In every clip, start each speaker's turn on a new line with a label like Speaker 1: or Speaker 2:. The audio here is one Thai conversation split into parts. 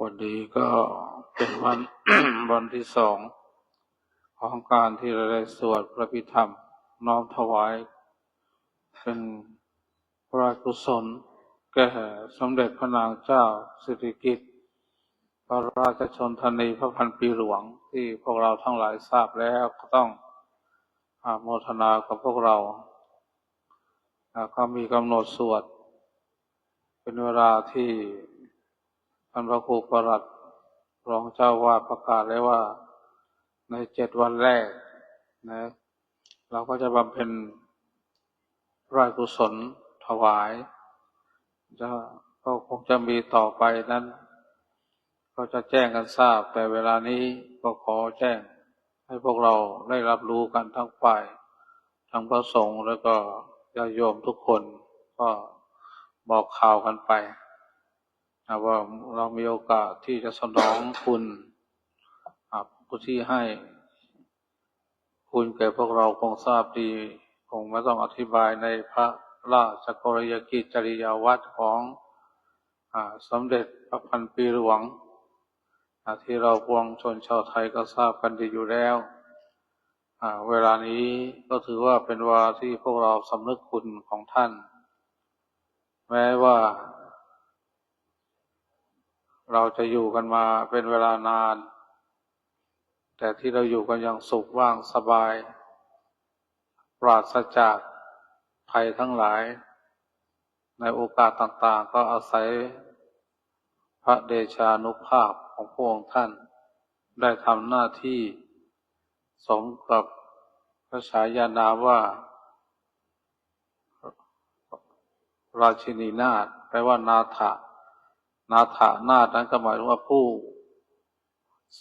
Speaker 1: วันนี้ก็เป็นวันวันที่สองของการที่เราได้สวดพระพิธรรม น้อมถวาย เป็นพระราชกุศลแก่สมเด็จพระนางเจ้าสิริกิติ์พระราชชนทนีพระพันปีหลวงที่พวกเราทั้งหลายทราบแล้วก็ต้องอาโมทนากับพวกเราอ่าก็มีกำหนดสวด เป็นเวลาที่ ท่านพระครูประหลัดรองเจ้าวาดประกาศเลยว่า ในเจ็ดวันแรกนะเราก็จะบำเพ็ญราชกุศลถวายจะก็คงจะมีต่อไปนั้น ก็จะแจ้งกันทราบ แต่เวลานี้ก็ขอแจ้งให้พวกเราได้รับรู้กันทั้งฝ่าย ทั้งพระสงฆ์แล้วก็ญาโยมทุกคนก็บอกข่าวกันไป ว่าเรามีโอกาสที่จะสนองคุณผู้ที่ให้ คุณแก่พวกเราคงทราบดีคงไม่ต้องอธิบายในพระราชกรยกิจจริยาวัดของอสมเด็จพระพันปีหลวงที่เราปวงชนชาวไทยก็ทราบกันดีอยู่แล้วเวลานี้ก็ถือว่าเป็นวาที่พวกเราสำนึกคุณของท่าน แม้ว่า เราจะอยู่กันมาเป็นเวลานาน แต่ที่เราอยู่กันอย่างสุขว่างสบาย ปราศจากภัยทั้งหลาย ในโอกาสต่างๆ ก็อาศัยพระเดชานุภาพของพระองค์ท่าน ได้ทำหน้าที่สมกับพระฉายานาว่า ราชินีนาถแปลว่านาถะ นาถานาถนั้นก็หมายถึงว่าผู้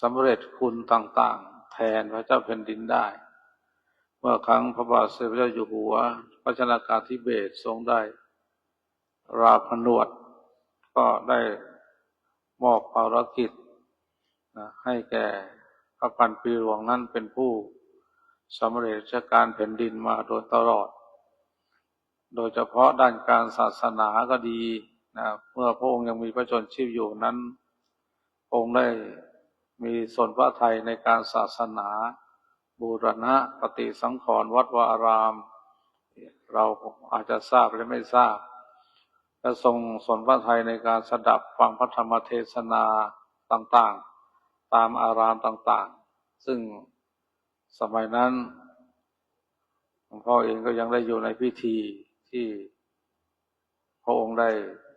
Speaker 1: สำเร็จคุณต่างๆ แทนพระเจ้าแผ่นดินได้ เมื่อครั้งพระบาทสมเด็จพระเจ้าอยู่หัวพระชนากาธิเบศทรงได้ ราพนวด ก็ได้มอบภารกิจนะให้แก่พระพันปีหลวงนั้นเป็นผู้สำเร็จราชการแผ่นดินมาโดยตลอด โดยเฉพาะด้านการศาสนาก็ดี นะเมื่อพระองค์ยังมีพระชนชีพอยู่นั้นพระองค์ได้มีส่วนพระไทยในการศาสนา บูรณะปฏิสังขรณ์วัดวาอาราม เราอาจจะทราบหรือไม่ทราบและทรงส่วนพระไทยในการสดับฟังพระธรรมเทศนาต่างๆ ตามอารามต่างๆ ซึ่งสมัยนั้นหลวงพ่อเองก็ยังได้อยู่ในพิธีที่พระองค์ได้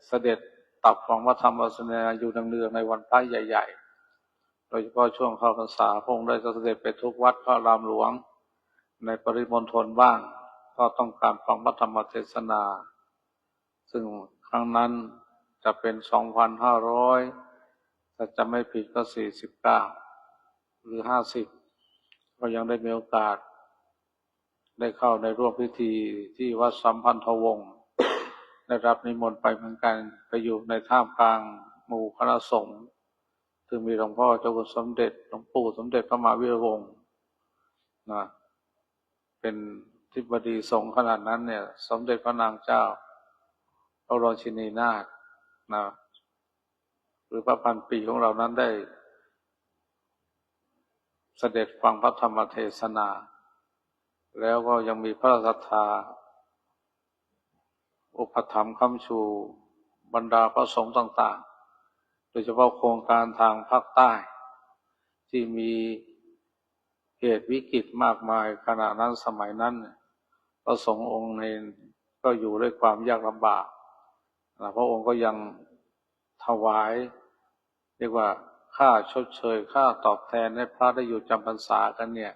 Speaker 1: เสด็จตับฟังพระธรรมเทศนาอยู่ดังเนืองในวันพระใหญ่ ๆ โดยเฉพาะช่วงเข้าพรรษาพระองค์ได้เสด็จไปทุกวัดพระรามหลวง ในปริมณฑลบ้าง ก็ต้องการฟังพระธรรมเทศนา ซึ่งครั้งนั้นจะเป็น 2,500 ถ้าจะไม่ผิดก็ 49 หรือ 50 ก็ยังได้มีโอกาส ได้เข้าในร่วมพิธีที่วัดสัมพันธวงศ์ ได้รับนิมนต์ไปเหมือนกันไปอยู่ในท่ามกลางหมู่คณะสงฆ์ซึ่งมีหลวงพ่อเจ้าคุณสมเด็จหลวงปู่สมเด็จพระมหาวีรวงศ์นะเป็นทิบดีสงฆ์ขนาดนั้นเนี่ย สมเด็จพระนางเจ้าพระรชินีนาถนะหรือพระพันปีของเรานั้นได้เสด็จฟังพระธรรมเทศนา แล้วก็ยังมีพระศรัทธา อุปถัมภ์คำชู บรรดาพระสงฆ์ต่างๆ โดยเฉพาะโครงการทางภาคใต้ ที่มีเหตุวิกฤตมากมายขณะนั้นสมัยนั้นพระสงฆ์องค์เนก็อยู่ด้วยความยากลำบากนะพระองค์ก็ยังถวาย เรียกว่าค่าชดเชย ค่าตอบแทนให้พระได้อยู่จำพรรษากันเนี่ย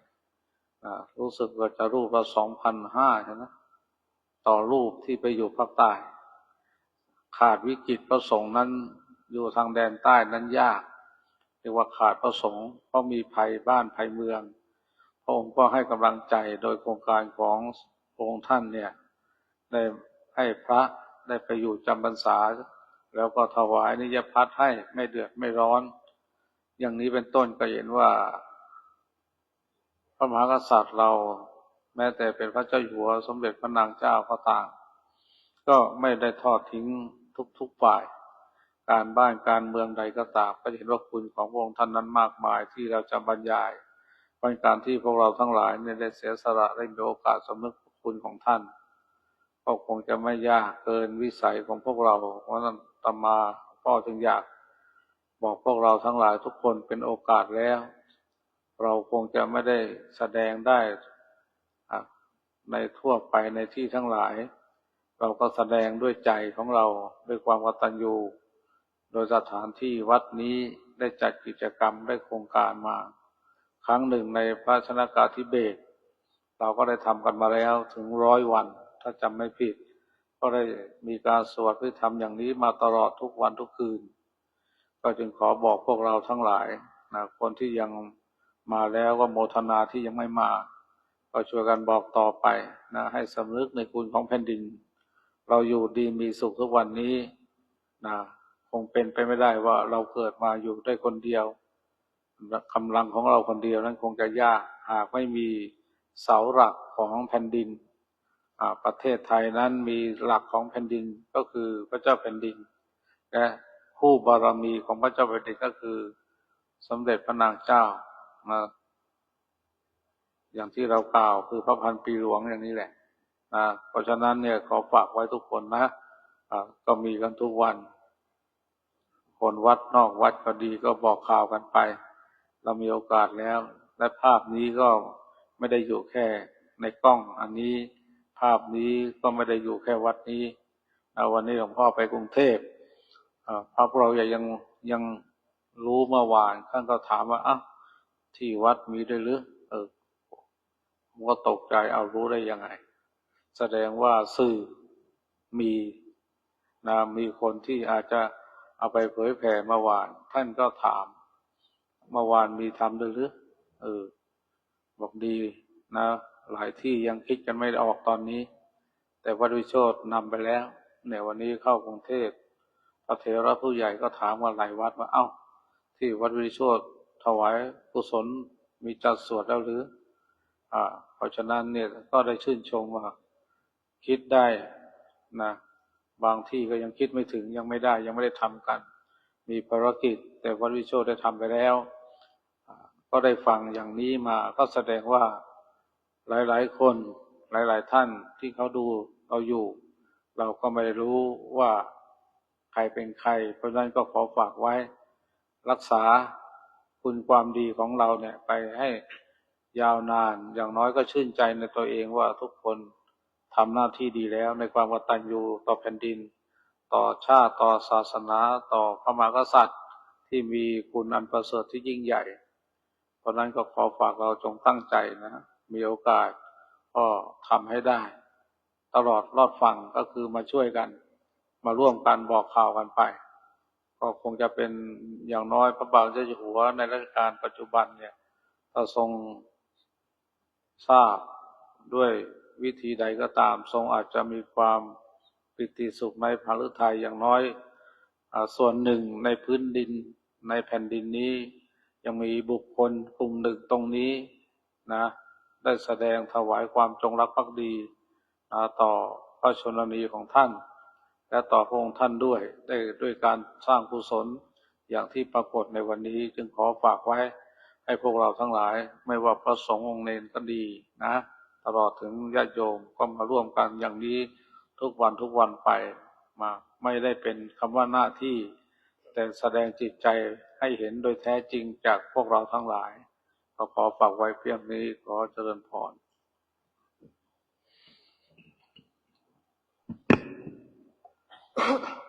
Speaker 1: รู้สึกว่าจะรูปละสองพันห้าใช่ไหม ต่อรูปที่ไปอยู่ภาคใต้ ขาดวิกฤตพระสงฆ์นั้นอยู่ทางแดนใต้นั้นยากเรียกว่าขาดพระสงฆ์เพราะมีภัยบ้านภัยเมือง พระองค์ก็ให้กำลังใจโดยโครงการขององค์ท่านเนี่ยได้ให้พระได้ไปอยู่จำพรรษา แล้วก็ถวายนิยพัฒน์ให้ไม่เดือดไม่ร้อน อย่างนี้เป็นต้นก็เห็นว่า พระมหากษัตริย์เรา แม้แต่เป็นพระเจ้าอยู่หัวสมเด็จพระนางเจ้าก็ต่าง ก็ไม่ได้ทอดทิ้งทุกๆฝ่าย การบ้านการเมืองใดก็ตามก็จะเห็นว่าคุณของพระองค์ท่านนั้นมากมายที่เราจะบรรยายเป็นการที่พวกเราทั้งหลายเนี่ยได้เสียสละได้มีโอกาสสำนึกคุณของท่านก็คงจะไม่ยากเกินวิสัยของพวกเราเพราะนั้นตมาพ่อจึงอยาก บอกพวกเราทั้งหลายทุกคนเป็นโอกาสแล้ว เราคงจะไม่ได้แสดงได้ ในทั่วไปในที่ทั้งหลาย เราก็แสดงด้วยใจของเราด้วยความกตัญญู โดยสถานที่วัดนี้ได้จัดกิจกรรมได้โครงการมา ครั้งหนึ่งในพระชนากาธิเบศเราก็ได้ทำกันมาแล้วถึงร้อยวัน ถ้าจำไม่ผิด ก็ได้มีการสวดพิธรรมอย่างนี้มาตลอดทุกวันทุกคืน ก็จึงขอบอกพวกเราทั้งหลายนะคนที่ยังมาแล้วก็โมทนาที่ยังไม่มา ก็ช่วยกันบอกต่อไปนะให้สำนึกในคุณของแผ่นดิน เราอยู่ดีมีสุขทุกวันนี้นะคงเป็นไปไม่ได้ว่าเราเกิดมาอยู่ได้คนเดียวกำลังของเราคนเดียวนั้นคงจะยากหากไม่มีเสาหลักของแผ่นดินประเทศไทยนั้นมีหลักของแผ่นดินก็คือพระเจ้าแผ่นดินและคู่บารมีของพระเจ้าแผ่นดินก็คือ สมเด็จพระนางเจ้านะ อย่างที่เรากล่าวคือพระพันปีหลวงอย่างนี้แหละนะเพราะฉะนั้นเนี่ยขอฝากไว้ทุกคนนะก็มีกันทุกวัน คนวัดนอกวัดก็ดีก็บอกข่าวกันไป เรามีโอกาสแล้ว และภาพนี้ก็ไม่ได้อยู่แค่ในกล้องอันนี้ภาพนี้ก็ไม่ได้อยู่แค่วัดนี้วันนี้หลวงพ่อไปกรุงเทพอ่าพระพวกเรายังยังรู้เมื่อวานท่านก็ถามว่าอ้าวที่วัดมีด้วยหรือเออ ผมก็ตกใจเอารู้ได้ยังไง แสดงว่าสื่อมีนะมีคนที่อาจจะเอาไปเผยแผ่เมื่อวาน ท่านก็ถามเมื่อวานมีทำด้วยหรือเออ บอกดีนะ หลายที่ยังคิดกันไม่ออกตอนนี้ แต่วัดวิโชตนำไปแล้ว เนี่ยวันนี้เข้ากรุงเทพพระเถระผู้ใหญ่ก็ถามว่าหลายวัดว่าเอ้า ที่วัดวิโชตถวายกุศลมีจัดสวดแล้วหรือ อ่าเพราะฉะนั้นเนี่ยก็ได้ชื่นชมว่าคิดได้นะ บางที่ก็ยังคิดไม่ถึงยังไม่ได้ยังไม่ได้ทำกัน มีภารกิจ แต่วัดวิโชได้ทำไปแล้ว ก็ได้ฟังอย่างนี้มาก็แสดงว่าหลาย ๆ คนหลาย ๆ ท่านที่เขาดูเราอยู่ เราก็ไม่ได้รู้ว่าใครเป็นใคร เพราะฉะนั้นก็ขอฝากไว้ รักษาคุณความดีของเราเนี่ยไปให้ ยาวนาน อย่างน้อยก็ชื่นใจในตัวเองว่าทุกคนทำหน้าที่ดีแล้วในความกตัญญูต่อแผ่นดิน ต่อชาติต่อศาสนา ต่อพระมหากษัตริย์ ที่มีคุณอันประเสริฐที่ยิ่งใหญ่ เพราะนั้นก็ขอฝากเราจงตั้งใจนะ มีโอกาสก็ทำให้ได้ ตลอดรอดฟังก็คือมาช่วยกัน มาร่วมกันบอกข่าวกันไป ก็คงจะเป็นอย่างน้อยพระบาทเจ้าอยู่หัวในรัชกาลปัจจุบันเนี่ยถ้าทรง ทราบด้วยวิธีใดก็ตาม ทรงอาจจะมีความปิติสุขในพระฤทัยอย่างน้อยอส่วนหนึ่งในพื้นดินในแผ่นดินนี้ ยังมีบุคคลกลุ่มหนึ่งตรงนี้นะ ได้แสดงถวายความจงรักภักดีต่อพระชนนีของท่าน และต่อพระองค์ท่านด้วยได้ด้วยการสร้างกุศลอย่างที่ปรากฏในวันนี้จึงขอฝากไว้ ให้พวกเราทั้งหลายไม่ว่าพระสงฆ์องค์เนนก็ดีนะ ตลอดถึงญาติโยมก็มาร่วมกันอย่างนี้ทุกวันทุกวันไปมาไม่ได้เป็นคำว่าหน้าที่ แต่แสดงจิตใจให้เห็นโดยแท้จริงจากพวกเราทั้งหลายก็ขอฝากไว้เพียงนี้ขอเจริญพร Oh.